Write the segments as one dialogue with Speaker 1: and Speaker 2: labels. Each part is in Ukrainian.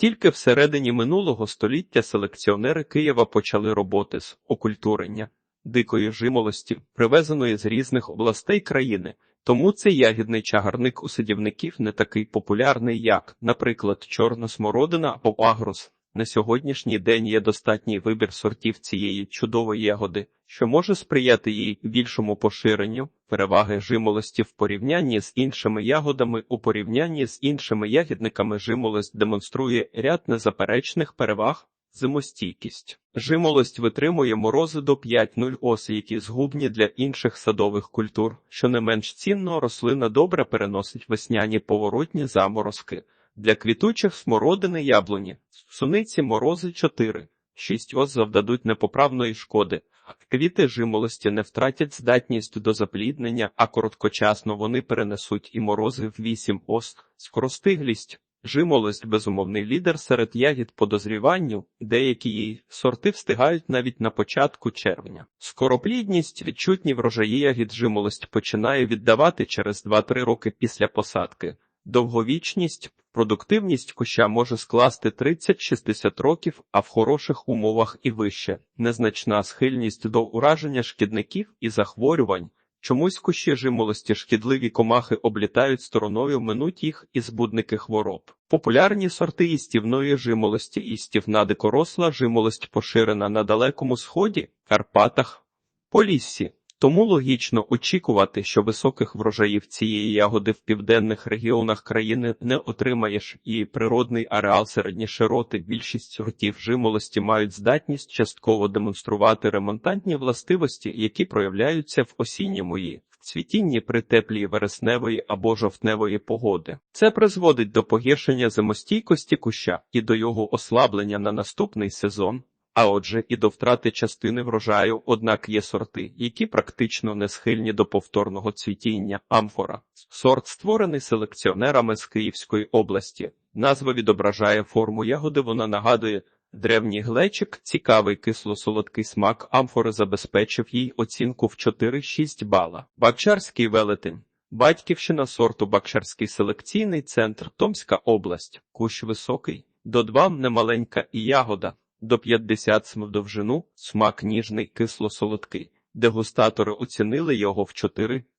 Speaker 1: Тільки всередині минулого століття селекціонери Києва почали роботи з окультурення дикої жимолості, привезеної з різних областей країни. Тому цей ягідний чагарник у садівників не такий популярний, як, наприклад, чорна смородина або агрус. На сьогоднішній день є достатній вибір сортів цієї чудової ягоди, що може сприяти їй більшому поширенню, переваги жимолості в порівнянні з іншими ягодами у порівнянні з іншими ягідниками жимолость демонструє ряд незаперечних переваг. Зимостійкість. Жимолость витримує морози до 5-0 ос, які згубні для інших садових культур. Що не менш цінно, рослина добре переносить весняні поворотні заморозки. Для квітучих смородини яблуні, суниці морози 4, 6 ос завдадуть непоправної шкоди. Квіти жимолості не втратять здатність до запліднення, а короткочасно вони перенесуть і морози в 8 ос. Скоростиглість. Жимолость – безумовний лідер серед ягід по дозріванню, деякі її сорти встигають навіть на початку червня. Скороплідність, відчутні врожаї ягід жимолость починає віддавати через 2-3 роки після посадки. Довговічність, продуктивність куща може скласти 30-60 років, а в хороших умовах і вище. Незначна схильність до ураження шкідників і захворювань. Чомусь кущі жимолості шкідливі комахи облітають стороною, минуть їх і збудники хвороб. Популярні сорти їстівної жимолості їстівна дикоросла жимолость поширена на Далекому Сході, Карпатах, Поліссі. Тому логічно очікувати, що високих врожаїв цієї ягоди в південних регіонах країни не отримаєш, і природний ареал середньошироти більшість сортів жимолості мають здатність частково демонструвати ремонтантні властивості, які проявляються в осінньому її цвітінні при теплій вересневої або жовтневої погоди. Це призводить до погіршення зимостійкості куща і до його ослаблення на наступний сезон а отже, і до втрати частини врожаю, однак є сорти, які практично не схильні до повторного цвітіння амфора. Сорт створений селекціонерами з Київської області. Назва відображає форму ягоди, вона нагадує. Древній глечик, цікавий кисло-солодкий смак амфори забезпечив їй оцінку в 4-6 бала. Бакчарський велетень. Батьківщина сорту Бакчарський селекційний центр, Томська область, кущ високий, до 2 немаленька і ягода до 50 см в довжину, смак ніжний, кисло-солодкий. Дегустатори оцінили його в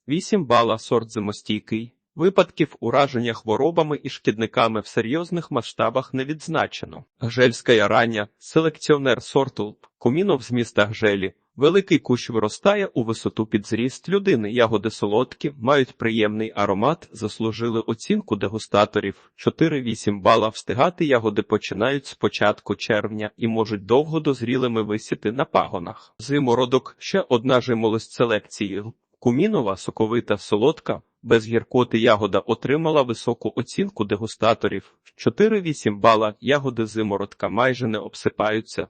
Speaker 1: 4-8 бала сорт зимостійкий. Випадків ураження хворобами і шкідниками в серйозних масштабах не відзначено. Гжельська ярання, селекціонер сорту Кумінов з міста Гжелі, Великий кущ виростає у висоту під зріст людини. Ягоди солодкі, мають приємний аромат, заслужили оцінку дегустаторів. 4-8 бала встигати ягоди починають з початку червня і можуть довго дозрілими висіти на пагонах. Зимородок ще одна жимолость селекції. Кумінова, соковита, солодка, без гіркоти ягода отримала високу оцінку дегустаторів. 4-8 бала ягоди зимородка майже не обсипаються.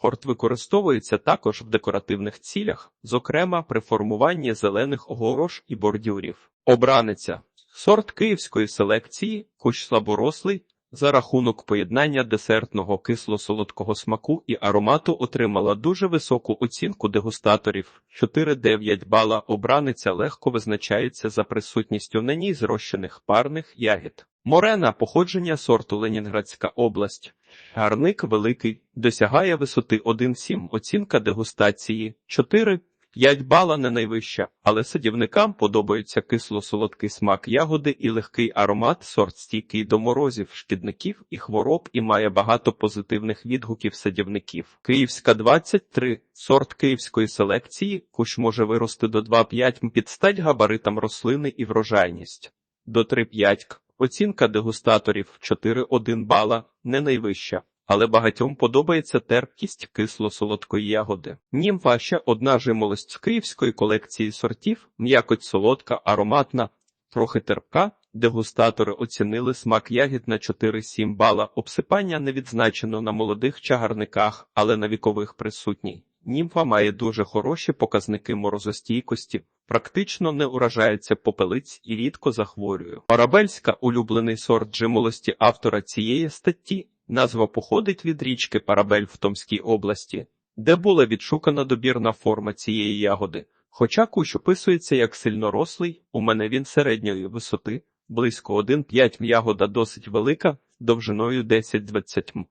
Speaker 1: Хорт використовується також в декоративних цілях, зокрема при формуванні зелених огорош і бордюрів. Обраниця сорт київської селекції, кущ слаборослий, за рахунок поєднання десертного кисло-солодкого смаку і аромату отримала дуже високу оцінку дегустаторів. 4-9 бала обраниця легко визначається за присутністю на ній зрощених парних ягід. Морена походження сорту Ленінградська область. Гарник великий, досягає висоти 1,7, оцінка дегустації 4, 5 бала не найвища, але садівникам подобається кисло-солодкий смак ягоди і легкий аромат, сорт стійкий до морозів, шкідників і хвороб і має багато позитивних відгуків садівників. Київська 23, сорт київської селекції, кущ може вирости до 2,5 під стать габаритам рослини і врожайність. До 3,5 Оцінка дегустаторів 4-1 бала не найвища, але багатьом подобається терпкість кисло-солодкої ягоди. Німфа ще одна жимолость з київської колекції сортів, м'якоть солодка, ароматна, трохи терпка. Дегустатори оцінили смак ягід на 4-7 бала. Обсипання не відзначено на молодих чагарниках, але на вікових присутній. Німфа має дуже хороші показники морозостійкості, практично не уражається попелиць і рідко захворює. Парабельська улюблений сорт джимолості автора цієї статті. Назва походить від річки Парабель в Томській області, де була відшукана добірна форма цієї ягоди. Хоча кущ описується як сильнорослий, у мене він середньої висоти, близько 1,5 ягода досить велика, довжиною 10-20 м.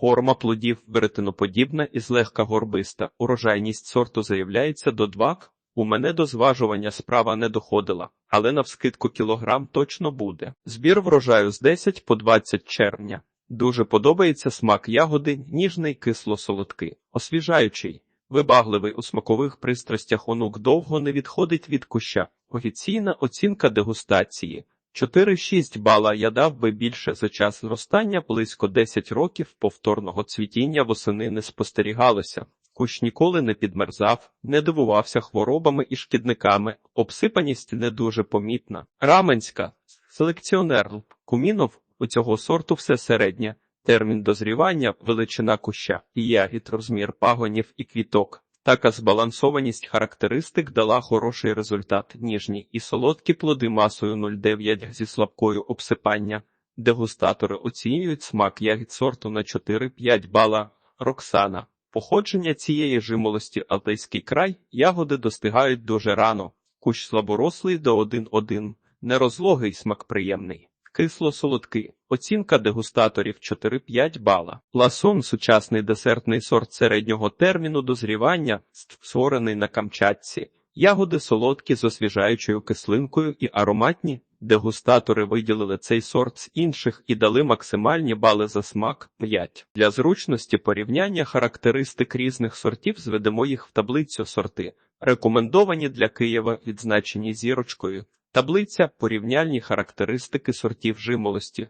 Speaker 1: Форма плодів веретеноподібна і злегка горбиста. Урожайність сорту заявляється до 2. У мене до зважування справа не доходила, але навскидку кілограм точно буде. Збір врожаю з 10 по 20 червня. Дуже подобається смак ягоди, ніжний кисло-солодкий, освіжаючий. Вибагливий у смакових пристрастях онук довго не відходить від куща. Офіційна оцінка дегустації 4-6 бала я дав би більше за час зростання, близько 10 років повторного цвітіння восени не спостерігалося. Кущ ніколи не підмерзав, не дивувався хворобами і шкідниками, обсипаність не дуже помітна. Раменська, селекціонер Кумінов у цього сорту все середнє. Термін дозрівання, величина куща, ягід, розмір пагонів і квіток. Така збалансованість характеристик дала хороший результат. Ніжні і солодкі плоди масою 0,9 зі слабкою обсипання. Дегустатори оцінюють смак ягід сорту на 4-5 бала. Роксана. Походження цієї жимолості Алтайський край ягоди достигають дуже рано. Кущ слаборослий до 1,1. Нерозлогий смак приємний. Кисло-солодкий. Оцінка дегустаторів 4-5 бала. Ласон – сучасний десертний сорт середнього терміну дозрівання, створений на Камчатці. Ягоди солодкі з освіжаючою кислинкою і ароматні. Дегустатори виділили цей сорт з інших і дали максимальні бали за смак 5. Для зручності порівняння характеристик різних сортів зведемо їх в таблицю сорти. Рекомендовані для Києва, відзначені зірочкою. Таблиця порівняльні характеристики сортів жимолості.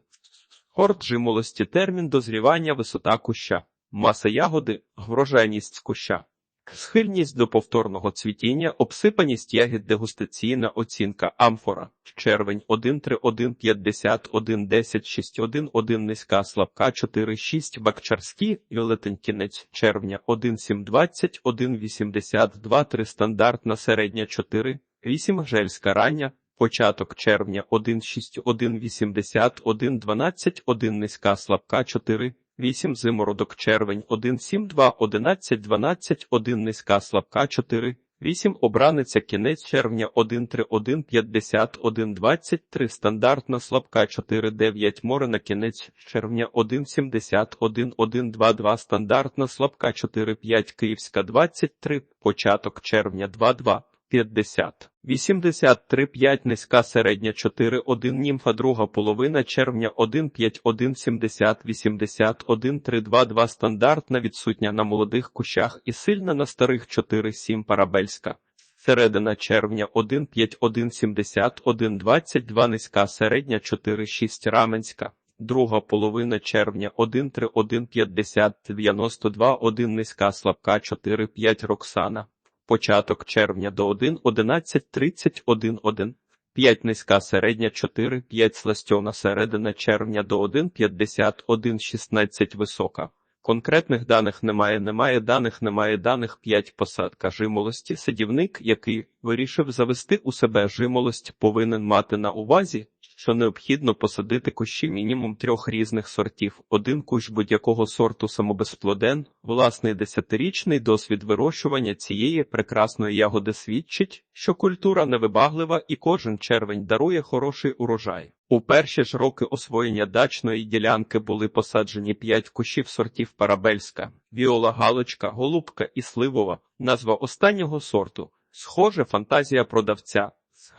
Speaker 1: Сорт жимолості термін дозрівання висота куща, маса ягоди, врожайність куща, схильність до повторного цвітіння, обсипаність ягід дегустаційна оцінка амфора, червень 13150 10 61 низька слабка 46 бакчарські, віолетень кінець червня 1720 182 3 стандартна середня 4 8 жельська рання Початок червня 1.6, 1.80, 1.12, 1 низька слабка 4, 8 зимородок червень 1.72, 11, 12, 1 низька слабка 4, 8 обраниця кінець червня 1.3, 1.50, 1.23 стандартна слабка 4, 9 морена кінець червня 1.70, 1.122 стандартна слабка 4, 5 київська 23, початок червня 2.2. 50. 83 5 низька середня 4 1 німфа друга половина червня 1 5 1 70 80 1 3 2 2 стандартна відсутня на молодих кущах і сильна на старих 4 7 парабельська. Середина червня 1 5 1 70 1 22 низька середня 4 6 раменська. Друга половина червня 1 3 1 50 92 1 низька слабка 4 5 Роксана початок червня до 1, 11, 30, 1, 1, 5 низька середня 4, 5 сластьона середина червня до 1, 50, 1, 16 висока. Конкретних даних немає, немає даних, немає даних 5 посадка жимолості. Садівник, який вирішив завести у себе жимолость, повинен мати на увазі, що необхідно посадити кущі мінімум трьох різних сортів. Один кущ будь-якого сорту самобезплоден, власний десятирічний досвід вирощування цієї прекрасної ягоди свідчить, що культура невибаглива і кожен червень дарує хороший урожай. У перші ж роки освоєння дачної ділянки були посаджені п'ять кущів сортів парабельська, віола галочка, голубка і сливова, назва останнього сорту. Схоже, фантазія продавця.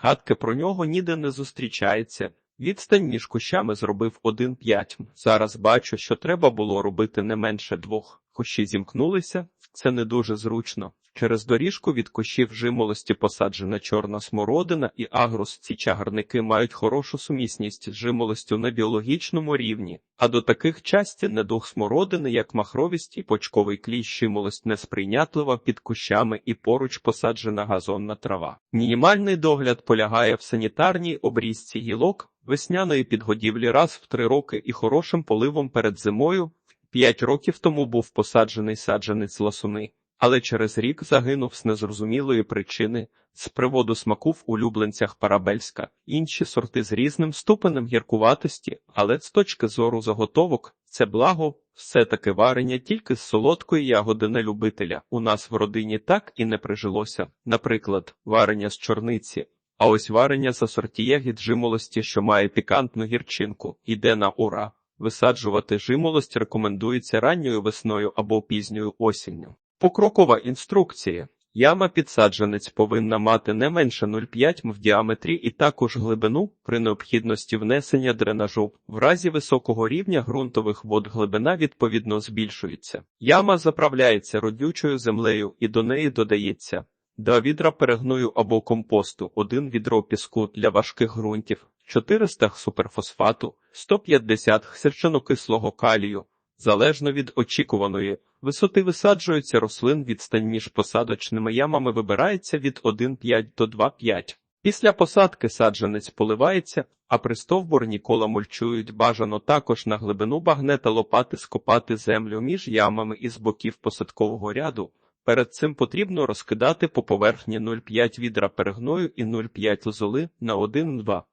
Speaker 1: Згадки про нього ніде не зустрічається. Відстань між кущами зробив один п'ять. Зараз бачу, що треба було робити не менше двох. Кущі зімкнулися, це не дуже зручно. Через доріжку від кущів жимолості посаджена чорна смородина і агрус. Ці чагарники мають хорошу сумісність з жимолостю на біологічному рівні, а до таких часті недух смородини, як махровість і почковий кліщ жимолость несприйнятлива під кущами і поруч посаджена газонна трава. Мінімальний догляд полягає в санітарній обрізці гілок, весняної підгодівлі раз в три роки і хорошим поливом перед зимою. П'ять років тому був посаджений саджанець ласуни але через рік загинув з незрозумілої причини з приводу смаку в улюбленцях парабельська, інші сорти з різним ступенем гіркуватості, але з точки зору заготовок це благо, все-таки варення тільки з солодкої ягоди на любителя. У нас в родині так і не прижилося. Наприклад, варення з чорниці. А ось варення за сорті ягід жимолості, що має пікантну гірчинку, іде на ура. Висаджувати жимолость рекомендується ранньою весною або пізньою осінню. Покрокова інструкція. Яма підсадженець повинна мати не менше 0,5 м в діаметрі і також глибину при необхідності внесення дренажу. В разі високого рівня ґрунтових вод глибина відповідно збільшується. Яма заправляється родючою землею і до неї додається Два відра перегною або компосту, один відро піску для важких ґрунтів, 400 суперфосфату, 150 сірчанокислого калію. Залежно від очікуваної висоти висаджується рослин відстань між посадочними ямами вибирається від 1,5 до 2,5. Після посадки саджанець поливається, а пристовбурні кола мульчують бажано також на глибину багнета лопати скопати землю між ямами із боків посадкового ряду. Перед цим потрібно розкидати по поверхні 0,5 відра перегною і 0,5 золи на 1-2.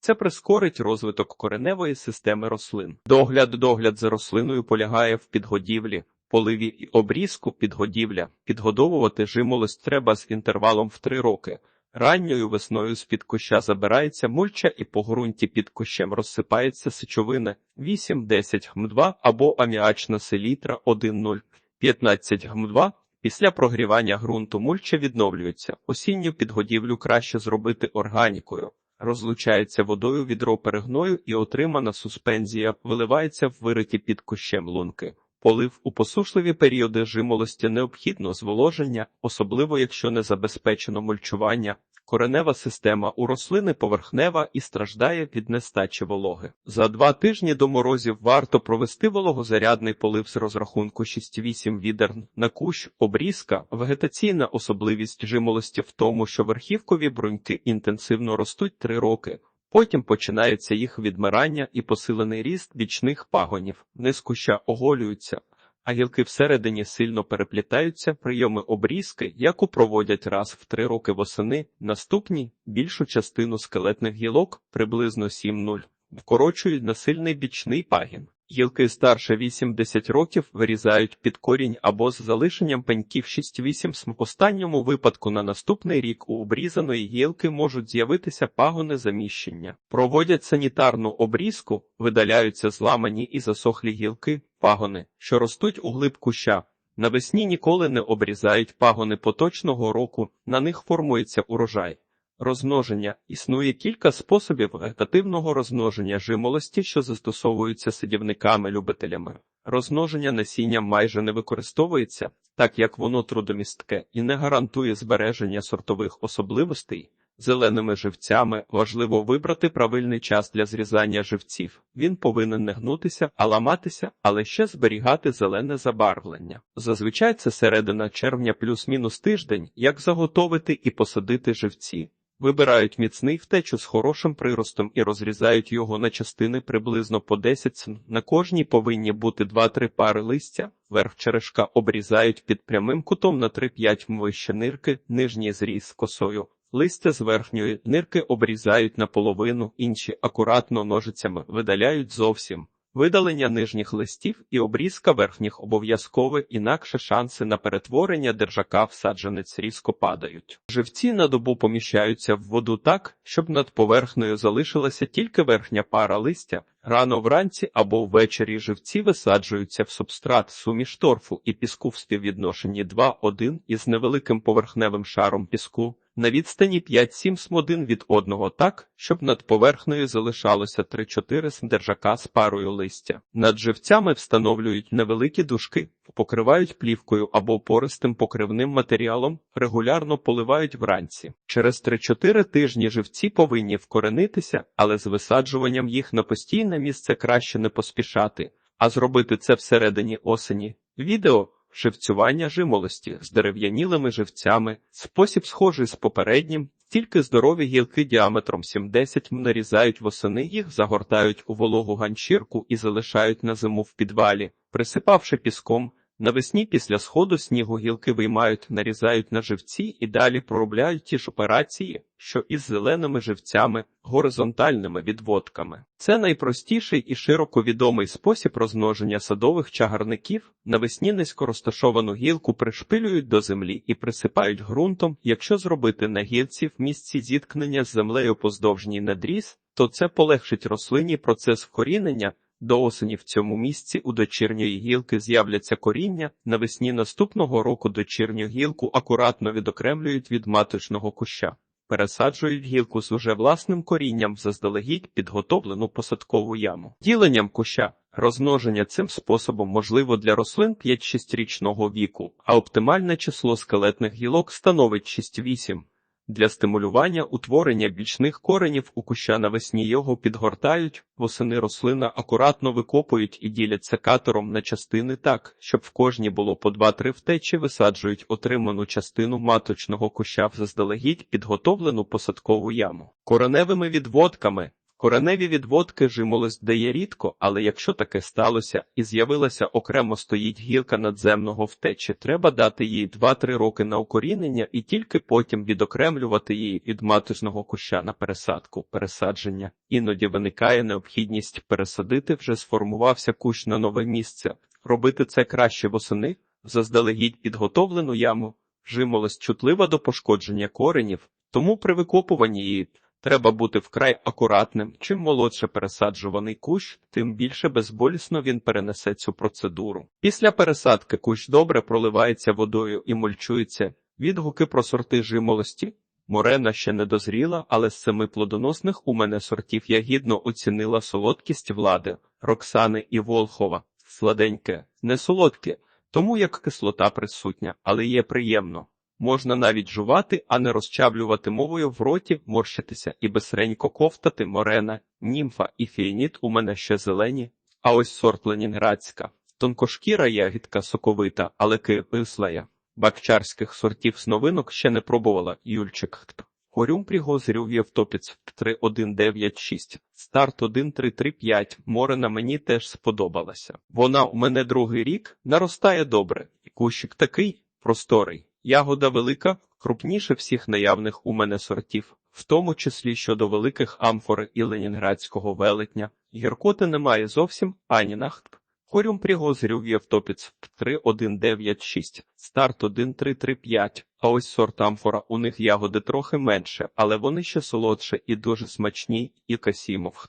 Speaker 1: Це прискорить розвиток кореневої системи рослин. Догляд догляд за рослиною полягає в підгодівлі, поливі і обрізку підгодівля. Підгодовувати жимолость треба з інтервалом в 3 роки. Ранньою весною з-під куща забирається мульча і по ґрунті під кущем розсипається сечовина 8-10 гм2 або аміачна селітра 1,0 15 гм2 Після прогрівання ґрунту мульча відновлюється. Осінню підгодівлю краще зробити органікою. Розлучається водою відро перегною і отримана суспензія виливається в вириті під кущем лунки. Полив у посушливі періоди жимолості необхідно зволоження, особливо якщо не забезпечено мульчування. Коренева система у рослини поверхнева і страждає від нестачі вологи. За два тижні до морозів варто провести вологозарядний полив з розрахунку 6-8 відер на кущ, обрізка, вегетаційна особливість жимолості в тому, що верхівкові бруньки інтенсивно ростуть 3 роки. Потім починаються їх відмирання і посилений ріст бічних пагонів, низ куща оголюються, а гілки всередині сильно переплітаються, прийоми обрізки, яку проводять раз в три роки восени, наступні більшу частину скелетних гілок приблизно 7-0, вкорочують на сильний бічний пагін. Гілки старше 80 років вирізають під корінь або з залишенням пеньків 6-8 В останньому випадку на наступний рік у обрізаної гілки можуть з'явитися пагони заміщення. Проводять санітарну обрізку, видаляються зламані і засохлі гілки, пагони, що ростуть у глиб куща. Навесні ніколи не обрізають пагони поточного року, на них формується урожай. Розмноження існує кілька способів вегетативного розмноження жимолості, що застосовуються садівниками-любителями. Розмноження насіння майже не використовується, так як воно трудомістке і не гарантує збереження сортових особливостей. Зеленими живцями важливо вибрати правильний час для зрізання живців. Він повинен не гнутися, а ламатися, але ще зберігати зелене забарвлення. Зазвичай це середина червня плюс-мінус тиждень, як заготовити і посадити живці. Вибирають міцний втечу з хорошим приростом і розрізають його на частини приблизно по 10 см. На кожній повинні бути 2-3 пари листя. Верх черешка обрізають під прямим кутом на 3-5 м вище нирки, нижній зріз косою. Листя з верхньої нирки обрізають наполовину, інші акуратно ножицями видаляють зовсім. Видалення нижніх листів і обрізка верхніх обов'язкове, інакше шанси на перетворення держака в саджанець різко падають. Живці на добу поміщаються в воду так, щоб над поверхнею залишилася тільки верхня пара листя. Рано вранці або ввечері живці висаджуються в субстрат суміш торфу і піску в співвідношенні 2-1 із невеликим поверхневим шаром піску на відстані 5-7 см один від одного так, щоб над поверхнею залишалося 3-4 см держака з парою листя. Над живцями встановлюють невеликі дужки, покривають плівкою або пористим покривним матеріалом, регулярно поливають вранці. Через 3-4 тижні живці повинні вкоренитися, але з висаджуванням їх на постійне місце краще не поспішати, а зробити це всередині осені. Відео Живцювання жимолості з дерев'янілими живцями, спосіб схожий з попереднім, тільки здорові гілки діаметром 70 м нарізають восени, їх загортають у вологу ганчірку і залишають на зиму в підвалі, присипавши піском. Навесні після сходу снігу гілки виймають, нарізають на живці і далі проробляють ті ж операції, що із зеленими живцями, горизонтальними відводками. Це найпростіший і широко відомий спосіб розмноження садових чагарників. Навесні низько розташовану гілку пришпилюють до землі і присипають ґрунтом. Якщо зробити на гілці в місці зіткнення з землею поздовжній надріз, то це полегшить рослині процес вкорінення, До осені в цьому місці у дочірньої гілки з'являться коріння, навесні наступного року дочірню гілку акуратно відокремлюють від маточного куща. Пересаджують гілку з уже власним корінням заздалегідь підготовлену посадкову яму. Діленням куща розмноження цим способом можливо для рослин 5-6-річного віку, а оптимальне число скелетних гілок становить 6-8. Для стимулювання утворення бічних коренів у куща навесні його підгортають, восени рослина акуратно викопують і ділять секатором на частини так, щоб в кожній було по 2-3 втечі висаджують отриману частину маточного куща в заздалегідь підготовлену посадкову яму. Кореневими відводками Кореневі відводки жимолость дає рідко, але якщо таке сталося і з'явилася окремо стоїть гілка надземного втечі, треба дати їй 2-3 роки на укорінення і тільки потім відокремлювати її від маточного куща на пересадку, пересадження. Іноді виникає необхідність пересадити вже сформувався кущ на нове місце. Робити це краще восени, заздалегідь підготовлену яму. Жимолость чутлива до пошкодження коренів, тому при викопуванні її Треба бути вкрай акуратним. Чим молодше пересаджуваний кущ, тим більше безболісно він перенесе цю процедуру. Після пересадки кущ добре проливається водою і мульчується. Відгуки про сорти жимолості. Морена ще не дозріла, але з семи плодоносних у мене сортів я гідно оцінила солодкість влади, Роксани і Волхова. Сладеньке, не солодке, тому як кислота присутня, але є приємно. Можна навіть жувати, а не розчавлювати мовою в роті, морщитися і безсренько ковтати морена, німфа і фіаніт у мене ще зелені, а ось сорт ленінградська. Тонкошкіра ягідка соковита, але кислая. Бакчарських сортів з новинок ще не пробувала Юльчик. Хорюм пригозрів Євтопіц 3196, старт 1335, Морена мені теж сподобалася. Вона у мене другий рік наростає добре, і кущик такий просторий. Ягода велика, крупніше всіх наявних у мене сортів, в тому числі щодо великих амфори і ленінградського велетня. Гіркоти немає зовсім ані нахт. Хорюм пригозрів Євтопіц 3196, старт 1335, а ось сорт амфора у них ягоди трохи менше, але вони ще солодше і дуже смачні, і касімов.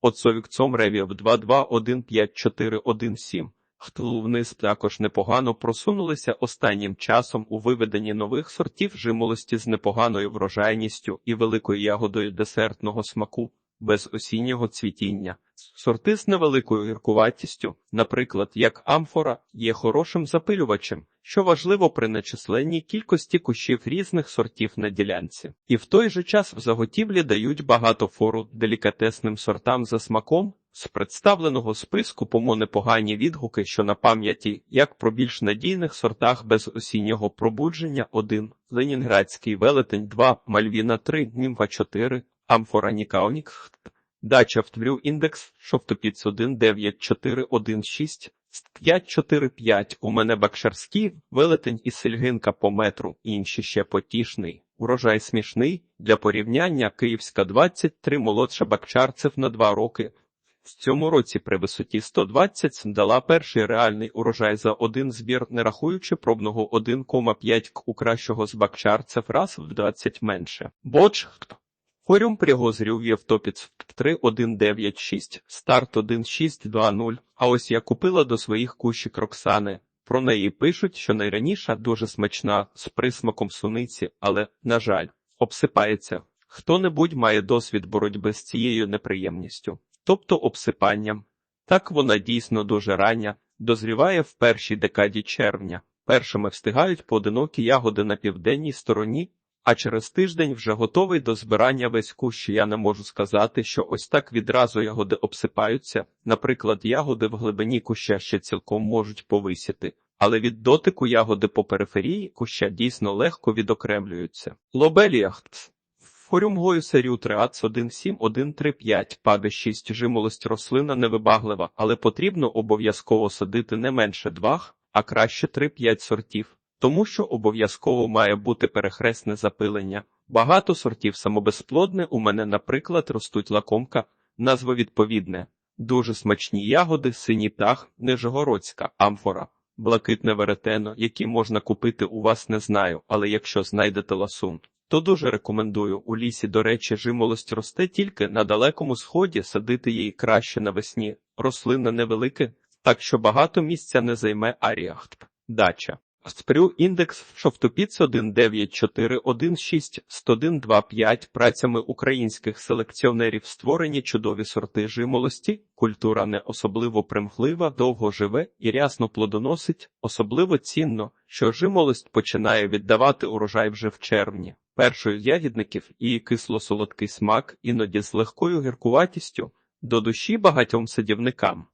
Speaker 1: Оцовік цом ревів 22154117. Хтл вниз також непогано просунулися останнім часом у виведенні нових сортів жимолості з непоганою врожайністю і великою ягодою десертного смаку, без осіннього цвітіння. Сорти з невеликою гіркуватістю, наприклад, як амфора, є хорошим запилювачем, що важливо при нечисленній кількості кущів різних сортів на ділянці, і в той же час в заготівлі дають багато фору делікатесним сортам за смаком. З представленого списку помо непогані відгуки, що на пам'яті, як про більш надійних сортах без осіннього пробудження 1, Ленінградський велетень 2, Мальвіна 3, Німфа 4, Амфора Нікаонік, Дача втвлю індекс, Шовтопіц 1, 9, 4, 1, 6, 5, 4, 5, у мене Бакшарський, велетень і сельгинка по метру, інші ще потішний. Урожай смішний, для порівняння Київська 23, молодша Бакчарцев на 2 роки, в цьому році при висоті 120 дала перший реальний урожай за один збір, не рахуючи пробного 1,5 к у кращого з бакчарцев раз в 20 менше. Боч Хорюм пригозрів Євтопіц 3196, старт 1620, а ось я купила до своїх кущик Роксани. Про неї пишуть, що найраніша дуже смачна, з присмаком суниці, але, на жаль, обсипається. Хто-небудь має досвід боротьби з цією неприємністю тобто обсипанням. Так вона дійсно дуже рання, дозріває в першій декаді червня. Першими встигають поодинокі ягоди на південній стороні, а через тиждень вже готовий до збирання весь кущ. Я не можу сказати, що ось так відразу ягоди обсипаються. Наприклад, ягоди в глибині куща ще цілком можуть повисіти, але від дотику ягоди по периферії куща дійсно легко відокремлюються. Лобеліахтс Хорюмгою серію Триац 17135 паде 6 жимолость рослина невибаглива, але потрібно обов'язково садити не менше двох, а краще 3-5 сортів, тому що обов'язково має бути перехресне запилення. Багато сортів самобезплодне у мене, наприклад, ростуть лакомка, назва відповідне, дуже смачні ягоди, синій птах, нижегородська, амфора. Блакитне веретено, які можна купити у вас не знаю, але якщо знайдете ласун, то дуже рекомендую. У лісі, до речі, жимолость росте тільки на далекому сході, садити її краще навесні. рослина невелике, так що багато місця не займе аріахт. Дача. Спрю індекс Шовтопіц 194116 10125 працями українських селекціонерів створені чудові сорти жимолості, культура не особливо примхлива, довго живе і рясно плодоносить, особливо цінно, що жимолость починає віддавати урожай вже в червні. Першою з ягідників і кисло-солодкий смак, іноді з легкою гіркуватістю, до душі багатьом садівникам.